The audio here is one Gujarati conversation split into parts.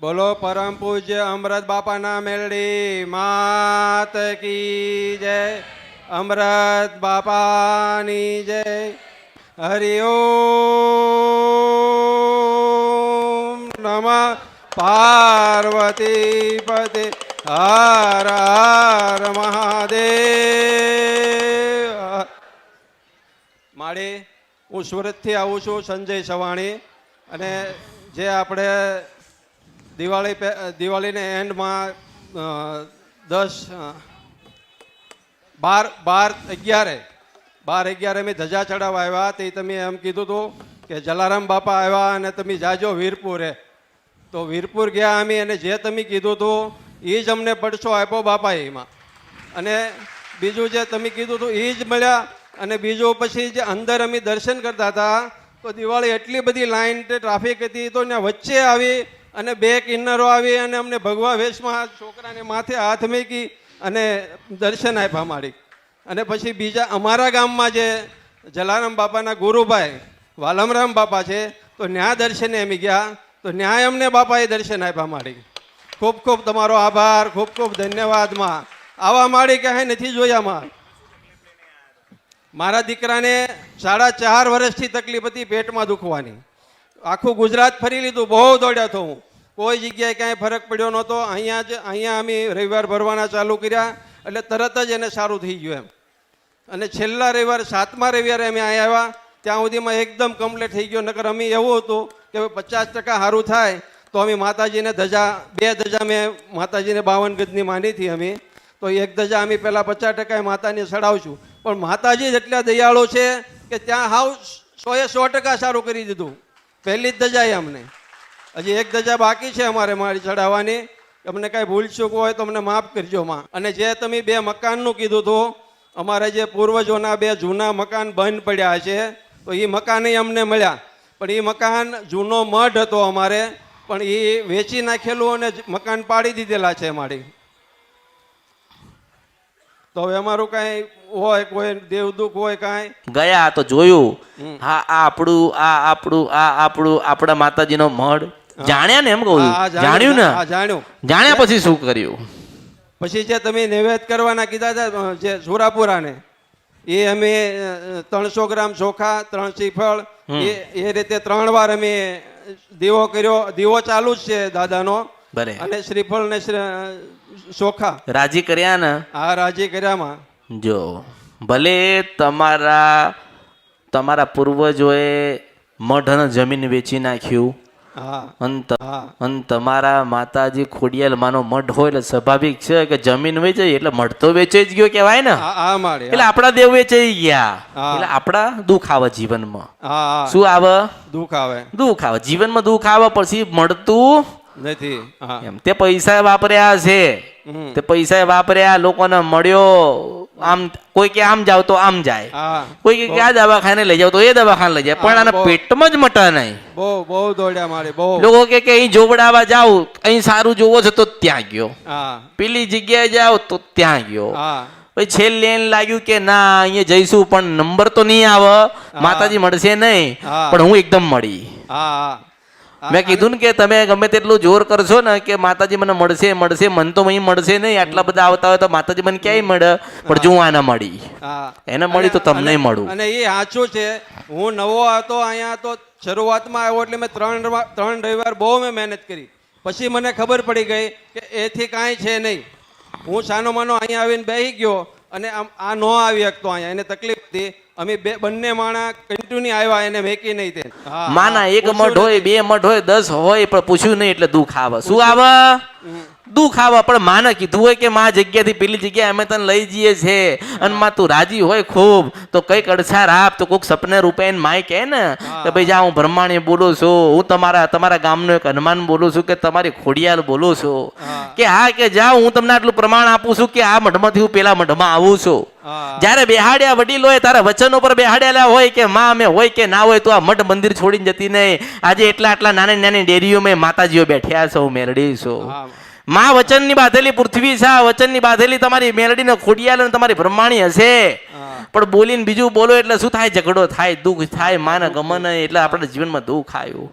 બોલો પરમ પૂજ્ય અમૃત બાપાના મેલડી, માત કી જય. અમૃત બાપાની જય. હરિ ઓમ નમઃ. પાર્વતી પતિ હર હર મહાદેવ. માળી, હું સુરતથી આવું છું સંજય સવાણી. અને જે આપણે દિવાળી દિવાળીને એન્ડમાં દસ બાર બાર અગિયારે. બાર અગિયારે અમે ધજા ચડાવવા આવ્યા. તે તમે એમ કીધું હતું કે જલારામ બાપા આવ્યા અને તમે જાજો વીરપુરે. તો વીરપુર ગયા અમે અને જે તમે કીધું હતું એ જ અમને પડછો આપ્યો બાપા એમાં. અને બીજું જે તમે કીધું હતું એ જ મળ્યા અને બીજું પછી જે અંદર અમે દર્શન કરતા હતા, તો દિવાળી એટલી બધી લાઈન ટ્રાફિક હતી, તો ત્યાં વચ્ચે આવી અને બે કિન્નરો આવી અને અમને ભગવા વેશમાં છોકરાને માથે હાથ મૂકી અને દર્શન આપ્યા મારી અને પછી બીજા અમારા ગામમાં જે જલારામ બાપાના ગુરુભાઈ, વાલમરામ બાપા છે, તો ન્યા દર્શને અમે ગયા. તો ન્યાય અમને બાપાએ દર્શન આપ્યા મારી ખૂબ ખૂબ તમારો આભાર, ખૂબ ખૂબ ધન્યવાદમાં. આવા માળી ક્યાંય નથી જોયા માં. મારા દીકરાને સાડા ચાર વર્ષથી તકલીફ હતી, પેટમાં દુખવાની. આખું ગુજરાત ફરી લીધું, બહુ દોડ્યા તો હું. કોઈ જગ્યાએ ક્યાંય ફરક પડ્યો નહોતો. અહીંયા જ, અહીંયા અમે રવિવાર ભરવાના ચાલુ કર્યા, એટલે તરત જ એને સારું થઈ ગયું એમ. અને છેલ્લા રવિવાર, સાતમા રવિવારે અમે અહીંયા આવ્યા. ત્યાં સુધીમાં એકદમ કમ્પ્લીટ થઈ ગયો. નકર અમે એવું હતું કે પચાસ ટકા સારું થાય, તો અમે માતાજીને ધજા, બે ધજા મેં માતાજીને બાવન ગજની માની હતી અમે. તો એક ધજા અમે પહેલાં પચાસ ટકા માતાને ચડાવશું પણ માતાજી જ એટલા દયાળો છે કે ત્યાં હાવ સોએ સો ટકા સારું કરી દીધું. પહેલી જ ધજાએ અમને. હજી એક ધજા બાકી છે અમારે મારી ચડાવવાની અમને કાંઈ ભૂલ ચૂક હોય તો અમને માફ કરજો માં. અને જે તમે બે મકાનનું કીધું હતું અમારે જે પૂર્વજોના બે જૂના મકાન બંધ પડ્યા છે, તો એ મકાનેય અમને મળ્યા. પણ એ મકાન જૂનો મઢ હતો અમારે, પણ એ વેચી નાખેલું અને મકાન પાડી દીધેલા છે અમારી તો હવે અમારું કાંઈ હોય કોઈ દેવદુખ હોય કાંઈ? ગયા તો જોયું. હા આ આપણું આ આપણું આ આપણું આપણા માતાજીનો મઢ. જાણ્યા ને એમ કહું જાણ્યું ને? જાણ્યું. જાણ્યા પછી શું કર્યું? પછી જે તમે નૈવેદ્ય કરવાના કીધા હતા જે સુરાપુરાને એ અમે ત્રણસો ગ્રામ ચોખા ત્રણ શ્રીફળ એ એ રીતે ત્રણ વાર અમે દીવો કર્યો. દીવો ચાલુ જ છે દાદાનો. બરે અને શ્રીફળ ને ચોખા રાજી કર્યા ને? આ રાજી કર્યામાં જો ભલે તમારા તમારા પૂર્વજોએ મઢ જમીન વેચી નાખ્યું હા હા. તમારા માતાજી ખોડિયાલ માનો મઢ હોય એટલે સ્વાભાવિક છે કે જમીન વેચે એટલે મઢ તો વેચાઈ જ ગયો કેવાય ને. એટલે આપણા દેવ વેચાઈ ગયા. એટલે આપણા દુઃખ આવે જીવનમાં. હા હા. શું આવે? દુઃખ આવે. દુઃખ આવે. જીવનમાં દુઃખ આવે પછી મળતું નથી. એમ. તે પૈસા વાપર્યા છે. તે પૈસા વાપર્યા લોકોને મળ્યો આમ કોઈ કે આમ જાવ તો આમ જાય. કોઈ કે આ દવાખાને લઈ જાવ તો એ દવાખાને લઈ જાય. પણ આના પેટમાં જ મટા નહીં. બહુ બહુ દોડ્યા મારે બહુ. લોકો કે કે અહીં જોવડાવા જાવ અહીં સારું જોવો છે તો ત્યાં ગયો. પેલી જગ્યાએ જાવ તો ત્યાં ગયો. પછી છેલ્લે એને લાગ્યું કે ના અહીંયા જઈશું પણ નંબર તો નહીં આવે. માતાજી મળશે નહીં. પણ હું એકદમ મળી. હા. મેં કીધું ને કે તમે ગમે તેટલું જોર કરશો ને કે માતાજી મને મળશે મળશે મન તો અહીં મળશે નહીં આટલા બધા આવતા હોય તો માતાજી મને ક્યાંય મળે? પણ જો આને મળી. એને મળી તો તમને મળું. અને એ સાચું છે હું નવો હતો અહીંયા તો શરૂઆતમાં આવ્યો એટલે મેં ત્રણ ત્રણ રવિવાર બહુ મેં મહેનત કરી. પછી મને ખબર પડી ગઈ કે એથી કાંઈ છે નહીં. હું સાનો માનો અહીંયા આવીને બેસી ગયો અને આમ આ ન આવી શકતો અહીંયા. એને તકલીફ હતી. અમે બે બંને માણા કન્ટિન્યુ આવ્યા એને મેકી નહીં તે. માના એક મઢ મઠ હોય બે મઢ હોય દસ હોય પણ પૂછ્યું નહીં એટલે દુઃખ આવે. શું આવે. દુઃખ આવે પણ માને કીધું હોય કે માં જગ્યાથી પેલી જગ્યાએ અમે તને લઈ જઈએ છે. અને માં તું રાજી હોય ખૂબ તો કંઈક અડસાર આપ તો કોઈક સપને રૂપે માય કહે ને કે ભાઈ જા હું બ્રહ્માણી બોલું છું હું તમારા તમારા ગામનો એક હનુમાન બોલું છું કે તમારી ખોડિયાલ બોલું છું. કે હા કે જા હું તમને આટલું પ્રમાણ આપું છું કે આ મઢમાંથી હું પેલા મઢમાં આવું છું. જ્યારે બેહાડ્યા વડીલોએ તારા વચન ઉપર બેહાડેલા હોય કે માં અમે હોય કે ના હોય તો આ મઠ મંદિર છોડીને જતી નહીં. આજે એટલા આટલા નાની નાની ડેરીઓ મેં માતાજીઓ બેઠ્યા છો મેરડી છો. માં વચનની બાંધેલી પૃથ્વી છે આ વચનની બાંધેલી તમારી મેલડીને ખોડિયાલ અને તમારી બ્રહ્માણી હશે. પણ બોલીને બીજું બોલો એટલે શું થાય? ઝઘડો થાય દુઃખ થાય માને ગમન એટલે આપણા જીવનમાં દુઃખ આવ્યું.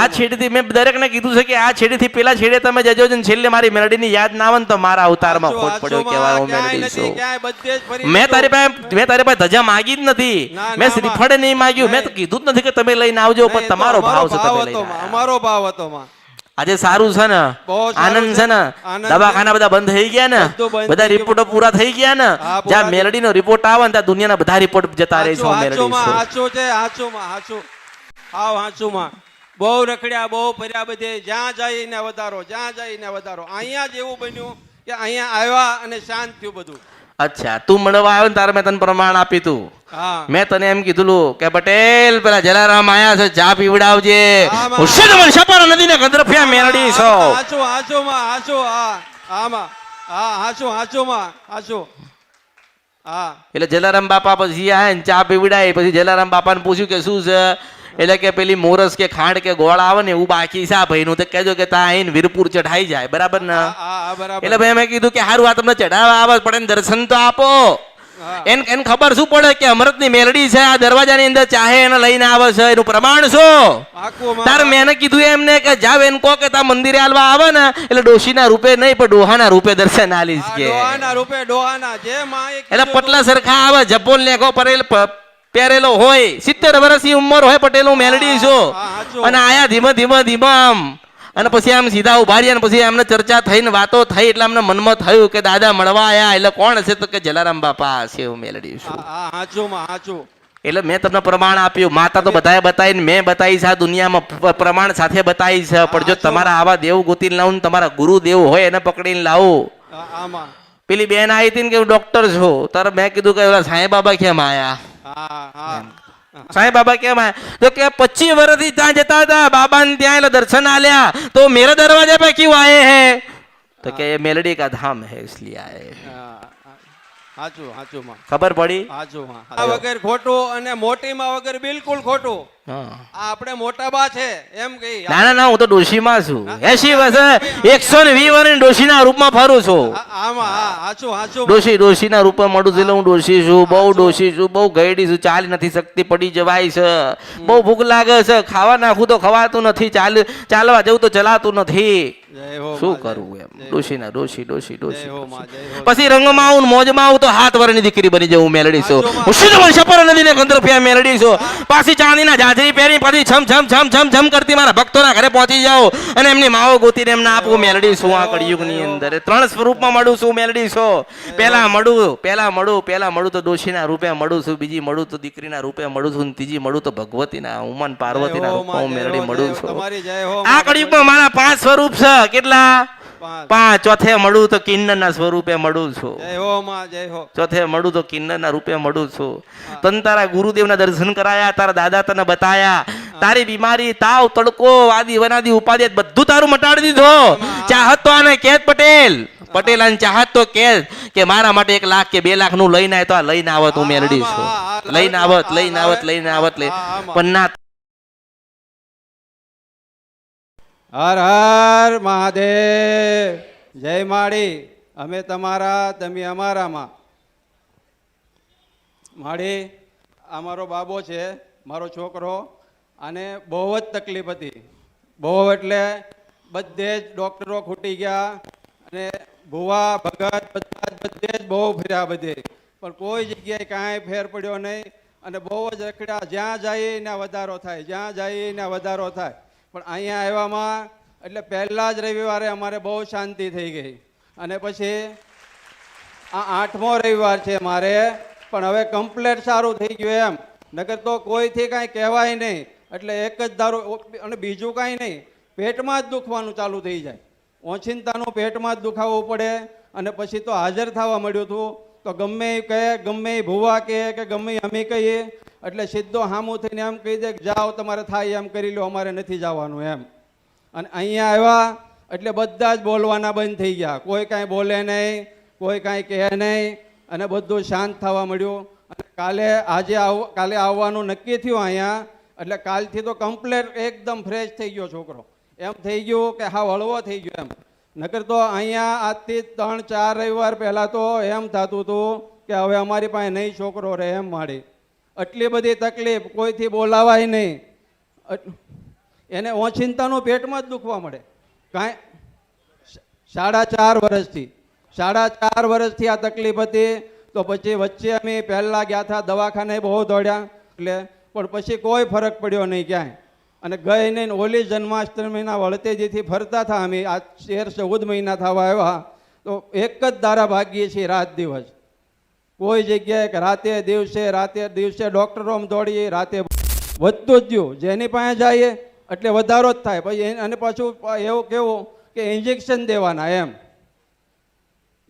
આ છેડેથી મેં દરેકને કીધું છે કે આ છેડેથી પેલા છેડે તમે જજો ને છેલ્લે મારી મેલડીની યાદ ના આવે ને તો મારા અવતારમાં ખોટ પડ્યો કેવા હું મેલડી છું. મેં તારી પાસે મેં તારી પાસે ધજા માગી જ નથી. મેં શ્રીફળે નહીં માગ્યું. મેં તો કીધું જ નથી કે તમે લઈને આવજો પણ તમારો ભાવ છે તમે લઈને અમારો ભાવ હતો માં. આજે સારું છે ને? આનંદ છે. ને? દવાખાના બધા બંધ થઈ ગયા ને? બધા રિપોર્ટો પૂરા થઈ ગયા ને? જ્યાં મેલડી નો રિપોર્ટ આવે ને ત્યાં દુનિયાના બધા રિપોર્ટ જતા રહે છે મેલડી હાચું છું. હાચું માં, હાચું. હાવ હાચું માં. બહુ રખડ્યા બહુ ફર્યા બધે. જ્યાં જઈને વધારો જ્યાં જઈને વધારો. અહીંયા જ એવું બન્યું કે અહીંયા આવ્યા અને શાંત થયું બધું. અચ્છા તું મળવા આવ્યો ને તારે મેં તને પ્રમાણ આપી તું. મેં તને એમ કીધું કે પટેલ પેલા જલારામ આયા છે ચા પીવડાવજે હા. હુશેન શપર નદી ને ગંદ્રફિયા મેરડી છો? હાચું હાચું માં હાચું હા હા માં. હા હાચું હાચું માં હાચું. હા. એટલે જલારામ બાપા પછી આયા ને ચા પીવડાય પછી જલારામ બાપાને પૂછ્યું કે શું છે? એટલે કે પેલી મોરસ કે ખાંડ કે ગોળ આવે ને એવું બાકી છે આ ભાઈનું તો કહેજો કે ત્યાં આઈને વીરપુર ચઢાઈ જાય બરાબર ને? એટલે ભાઈ મેં કીધું કે સારું આ તમને ચઢાવવા આવે પડે ને દર્શન તો આપો. એને એને ખબર શું પડે કે અમૃતની મેલડી છે આ દરવાજાની અંદર ચાહે એને લઈને આવે છે એનું પ્રમાણ શું? તાર મેં કીધું એમને કે જાવ એને કહો કે તા મંદિરે હાલવા આવે ને એટલે ડોશીના રૂપે નહીં પણ ડોહાના રૂપે દર્શન આલી કે. ડોહાના રૂપે ડોહાના જે માં એટલે પટલા સરખા આવે જપોન લેખો પરેલ પ- પહેરેલો હોય સિત્તેર વર્ષની ઉંમર હોય પટેલ હું મેલડી છું અને આયા ધીમે ધીમે ધીમે આમ. અને પછી આમ સીધા ઊભા રહ્યા પછી એમને ચર્ચા થઈને વાતો થઈ એટલે અમને મનમાં થયું કે દાદા મળવા આયા એટલે કોણ હશે તો કે જલારામ બાપા હશે હું મેલડી છું. એટલે મેં તમને પ્રમાણ આપ્યું માતા તો બધાએ બતાવીને મેં બતાવી છે આ દુનિયામાં પ્રમાણ સાથે બતાવી છે પણ જો તમારા આવા દેવ ગોતીને લાવું ને તમારા ગુરુ દેવ હોય એને પકડીને લાવો. પેલી બેન આવી હતી ને કે હું ડોક્ટર છું તારે મેં કીધું કે સાંઈ બાબા કેમ આયા? સાંઈ બાબા કેમ તો કે પચીસ વર્ષથી ત્યાં જતા હતા બાબા ને ત્યાં એટલે દર્શન આલ્યા તો મેરા દરવાજા પે ક્યુ આયે હે? તો કે મેલડી કા ધામ હે इसलिए આયે માં. ખબર પડી? માં આ વગર ખોટું અને મોટીમાં વગર બિલકુલ ખોટું. આ આપણે મોટા બા છે એમ કહી ના ના ના હું તો ડોશીમાં છું. એસી વર્ષ એકસો ને ડોશી ના રૂપમાં ફરું છું. આમાં હા હાચું હાચું ડોશી ડોશીના રૂપમાં મળું છું હું ડોશી છું બહુ ડોશી છું બહુ ગયડી છું ચાલી નથી શકતી પડી જવાય છે. બહુ ભૂખ લાગે છે ખાવા નાખું તો ખવાતું નથી ચાલ ચાલવા જવું તો ચલાતું નથી. શું કરવું એમ? ડોશીના ડોશી ડોશી ડોશી. પછી રંગમાં આવું ને મોજમાં આવું તો હાથ વરની દીકરી બની જવું મેલડી છું. હું શુદ્ધ વંશ પર નદીને ગંદ્રફિયા મેલડી છું. પાછી ચાંદીના જાજરી પહેરી પછી છમ છમ છમ છમ છમ કરતી મારા ભક્તોના ઘરે પહોંચી જાઓ અને એમની માઓ ગોતીને એમને આપવું મેલડી છું આ કળિયુગની અંદર. ત્રણ સ્વરૂપમાં મળું છું મેલડી છો. પહેલા મળું પહેલા મળું પહેલા મળું તો ડોશીના રૂપે મળું છું બીજી મળું તો દીકરીના રૂપે મળું છું ત્રીજી મળું તો ભગવતીના ઉમન પાર્વતીના ના રૂપમાં હું મેલડી મળું છું. આ માં. કળિયુગમાં મારા પાંચ સ્વરૂપ છે. કેટલા? પાંચ. ચોથે મળું તો કિન્નરના સ્વરૂપે મળું છું. ચોથે મળું તો કિન્નરના રૂપે મળું છું. તન તારા ગુરુદેવના દર્શન કરાયા તારા દાદા તને બતાયા. તારી બીમારી તાવ તડકો આદિ વનાદી ઉપાધિ બધું તારું મટાડી દીધો. ચાહત તો આને કેત પટેલ. પટેલ આને ચાહત તો કે કે મારા માટે એક લાખ કે બે લાખનું લઈને આવે તો આ લઈને આવત હું છું. લઈને આવત લઈને આવત લઈને આવત લઈ પણ ના હર હર મહાદેવ. જય માળી. અમે તમારા, તમે અમારામાં. માળી, આ મારો બાબો છે, મારો છોકરો અને બહુ જ તકલીફ હતી. બહુ એટલે બધે જ ડૉક્ટરો ખૂટી ગયા અને ભુવા, ભગત, બધા બધે જ બહુ ફર્યા બધે. પણ કોઈ જગ્યાએ કાંઈ ફેર પડ્યો નહીં અને બહુ જ રખડ્યા. જ્યાં જઈએ ત્યાં વધારો થાય, જ્યાં જઈએ ત્યાં વધારો થાય. પણ અહીંયા આવ્યામાં, એટલે પહેલાં જ રવિવારે અમારે બહુ શાંતિ થઈ ગઈ. અને પછી આ આઠમો રવિવાર છે મારે, પણ હવે કમ્પ્લેટ સારું થઈ ગયું એમ. નગર તો કોઈથી કાંઈ કહેવાય નહીં. એટલે એક જ દારૂ, અને બીજું કાંઈ નહીં. પેટમાં જ દુખવાનું ચાલુ થઈ જાય. ઓછિંતાનું પેટમાં જ દુખાવવું પડે. અને પછી તો હાજર થવા મળ્યું હતું. તો ગમે એ કહે, ગમે એ ભૂવા કહે, કે ગમે અમે કહીએ એટલે સીધો હામું થઈને એમ કહી દે કે જાઓ, તમારે થાય એમ કરી લો, અમારે નથી જવાનું એમ. અને અહીંયા આવ્યા, એટલે બધા જ બોલવાના બંધ થઈ ગયા. કોઈ કાંઈ બોલે નહીં, કોઈ કાંઈ કહે નહીં, અને બધું શાંત થવા મળ્યું અને કાલે આજે આવ, કાલે આવવાનું નક્કી થયું અહીંયા. એટલે કાલથી તો કમ્પ્લેટ એકદમ ફ્રેશ થઈ ગયો છોકરો. એમ થઈ ગયું કે હા, હળવો થઈ ગયો એમ. નકર તો અહીંયા આજથી ત્રણ ચાર રવિવાર પહેલાં તો એમ થતું હતું કે હવે અમારી પાસે નહીં છોકરો રહે એમ માડી. આટલી બધી તકલીફ, કોઈથી બોલાવાય નહીં. એને ઓચિંતાનું પેટમાં જ દુખવા મળે. કાંઈ સાડા ચાર વર્ષથી, સાડા ચાર વર્ષથી આ તકલીફ હતી, તો પછી વચ્ચે અમે પહેલાં ગયા હતા દવાખાને બહુ દોડ્યા, એટલે પણ પછી કોઈ ફરક પડ્યો નહીં ક્યાંય. અને ગઈ નહીં, ઓલી જન્માષ્ટમીના વળતેજીથી ફરતા હતા અમે આ તેર ચૌદ મહિના થવા આવ્યા. તો એક જ દારા ભાગીએ છીએ રાત દિવસ. કોઈ જગ્યાએ કે રાતે દિવસે રાતે દિવસે ડૉક્ટરોમ દોડીએ, રાતે વધતું જ ગયું. જેની પાસે જઈએ એટલે વધારો જ થાય. પછી અને પાછું એવું કેવું કે ઇન્જેક્શન દેવાના એમ.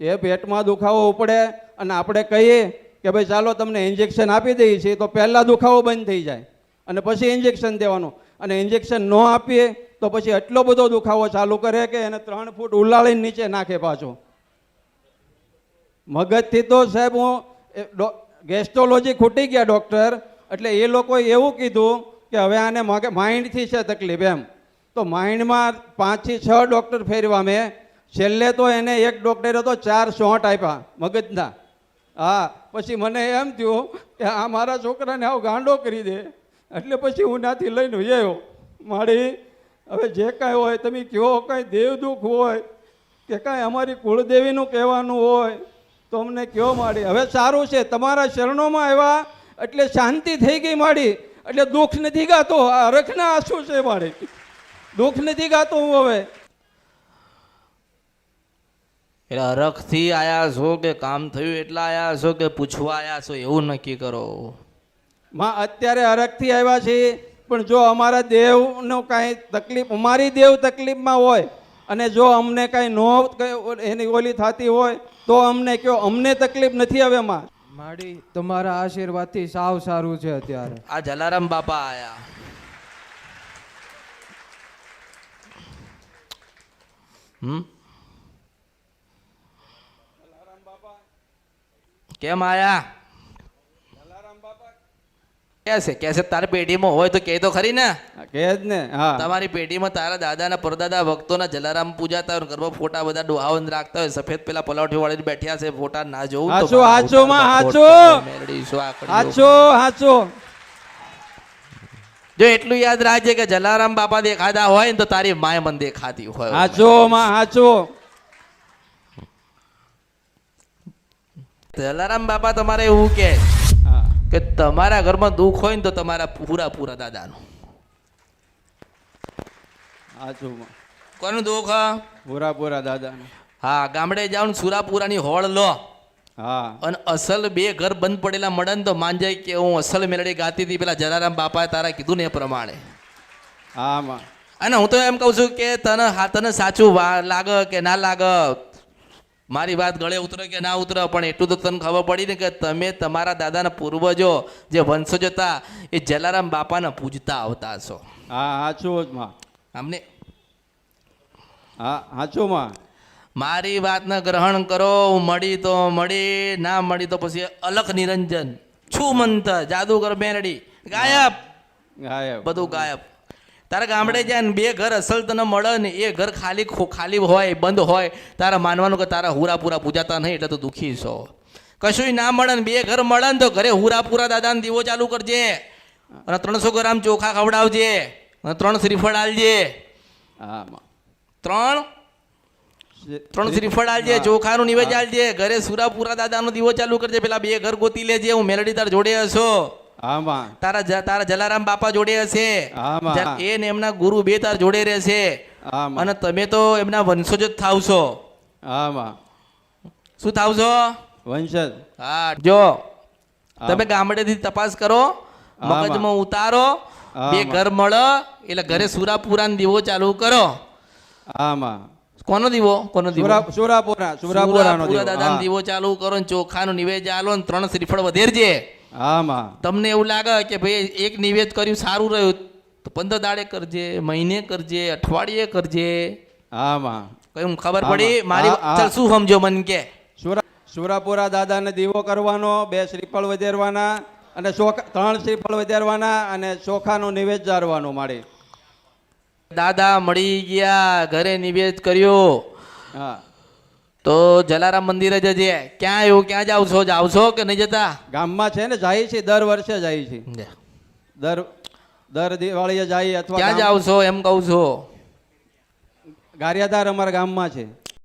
એ પેટમાં દુખાવો ઉપડે અને આપણે કહીએ કે ભાઈ ચાલો તમને ઇન્જેક્શન આપી દઈએ છીએ, તો પહેલાં દુખાવો બંધ થઈ જાય. અને પછી ઇન્જેક્શન દેવાનું. અને ઇન્જેક્શન ન આપીએ તો પછી એટલો બધો દુખાવો ચાલુ કરે કે એને ત્રણ ફૂટ ઉલાળીને નીચે નાખે પાછો. મગજથી તો સાહેબ હું ગેસ્ટ્રોલોજી ખૂટી ગયા, ડૉક્ટર. એટલે એ લોકોએ એવું કીધું કે હવે આને મગ, માઇન્ડથી છે તકલીફ એમ. તો માઇન્ડમાં પાંચથી છ ડૉક્ટર ફેરવા મેં. છેલ્લે તો એને એક ડૉક્ટરે તો ચાર શોટ આપ્યા મગજના. હા, પછી મને એમ થયું કે આ મારા છોકરાને આવો ગાંડો કરી દે. એટલે પછી હું નાથી લઈને આવ્યો મારી, હવે જે કાંઈ હોય, તમે કહો, કાંઈ દેવદુખ હોય, કે કાંઈ અમારી કુળદેવીનું કહેવાનું હોય તો અમને કયો માડી? હવે સારું છે તમારા શરણોમાં આવ્યા એટલે શાંતિ થઈ ગઈ માડી. એટલે દુઃખ નથી ગાતો. આ રખના આંસુ છે માડી. દુઃખ નથી ગાતો હું હવે. એટલે અરખથી આયા છો કે કામ થયું એટલા આયા છો કે પૂછવા આયા છો એવું નક્કી કરો. માં અત્યારે અરખથી આવ્યા છીએ પણ જો અમારા દેવનો કાંઈ તકલીફ અમારી દેવ તકલીફમાં હોય અને જો અમને કાંઈ ન એની ઓલી થતી હોય તો અમને કયો અમને તકલીફ નથી હવે માં માડી તમારા આશીર્વાદથી સાવ સારું છે અત્યારે. આ જલારામ બાપા આયા. હમ? કેમ આયા? કેસે કેસે તારી પેઢીમાં હોય તો કે તો ખરી ને. કે જ ને હા. તમારી પેઢીમાં તારા દાદાના પરદાદા ભક્તોના જલારામ પૂજાતા હોય ગરબા ફોટા બધા ડોહાવન રાખતા હોય સફેદ પેલા પલાઠી વાળી બેઠ્યા છે ફોટા ના જોઉં તો હાચું, માં, હાચું. હાચો હાચો. જો એટલું યાદ રાખજે કે જલારામ બાપા દેખાતા હોય ને તો તારી માય મન દેખાતી હોય. હાચો માં હાચો. જલારામ બાપા તમારે એવું કે કે તમારા ઘરમાં દુઃખ હોય ને તો તમારા પૂરા પૂરા દાદાનું. કોનું દુઃખ પૂરા પૂરા દાદા હા ગામડે જાઓ ને સુરાપુરાની હોળ લો. હા. અને અસલ બે ઘર બંધ પડેલા મળે ને તો માંજાય કે હું અસલ મેલડી ગાતી હતી. પેલા જલારામ બાપાએ તારા કીધું ને એ પ્રમાણે. હા અને હું તો એમ કહું છું કે તને હા તને સાચું વા- લાગે કે ના લાગે? મારી વાત ગળે ઉતરે કે ના ઉતરે પણ એટલું તો તને ખબર પડી ને કે તમે તમારા દાદાના પૂર્વજો જે વંશજો હતા એ જલારામ બાપાને પૂજતા આવતા છો હા સાચું માં. અમને? હા સાચું માં. મારી વાતને ગ્રહણ કરો મળી તો મળી ના મળી તો પછી અલખ નિરંજન. છું મંત જાદુગર બેનડી ગાયબ. ગાયબ. બધું ગાયબ. તારા ગામડે જાય ને બે ઘર અસલ તને મળે ને એ ઘર ખાલી ખાલી હોય બંધ હોય તારા માનવાનું કે તારા હુરાપુરા પૂજાતા નહીં એટલે તો દુઃખી છો. કશું ના મળે ને બે ઘર મળે ને તો ઘરે હુરાપુરા દાદાને દીવો ચાલુ કરજે અને ત્રણસો ગ્રામ ચોખા ખવડાવજે અને ત્રણ શ્રીફળ આલજે. ત્રણ? ત્રણ શ્રીફળ આલજે ચોખાનું નિવેદ આલજે ઘરે સુરાપુરા દાદાનો દીવો ચાલુ કરજે. પેલા બે ઘર ગોતી લેજે હું મેલડી તાર જોડે હશો. હા માં તારા તારા જલારામ બાપા જોડે હશે. આમાં. એ ને એમના ગુરુ બે તાર જોડે રહેશે. હા અને તમે તો એમના વંશજ જ થાવ છો હા શું થાવ છો વંશજ. હા જો. તમે ગામડેથી તપાસ કરો. મગજમાં ઉતારો. બે ઘર મળે. એટલે ઘરે સુરાપુરા દીવો ચાલુ કરો. આમાં. કોનો દીવો? કોનો દીવો? સુરાપુરા સુરાપુરા દાદા દીવો ચાલુ કરો ચોખા નું નિવેદ આલો ત્રણ શ્રીફળ વધેરજે. હા માં તમને એવું લાગે કે ભાઈ એક નિવેદ કર્યું સારું રહ્યું તો પંદર દાડે કરજે મહિને કરજે અઠવાડિયે કરજે. આમાં. કઈ ખબર પડી? મારી. ચાલ શું સમજો મન કે? સુરા સુરાપુરા દાદાને દીવો કરવાનો બે શ્રીફળ વધારવાના અને ચોખા ત્રણ શ્રીફળ વધારવાના અને ચોખાનો નિવેદ જાળવાનું મારે. દાદા મળી ગયા ઘરે નિવેદ કર્યો. હા. તો જલારામ મંદિરે જજે ક્યાં આવ્યું? ક્યાં જાવ છો જાવ છો કે નહીં જતા? ગામમાં છે ને જાય છે દર વર્ષે જાય છે. દર દર દિવાળીએ જાય અથવા ક્યાં જાવ છો એમ કહું છું. ગારિયાધાર અમારા ગામમાં છે.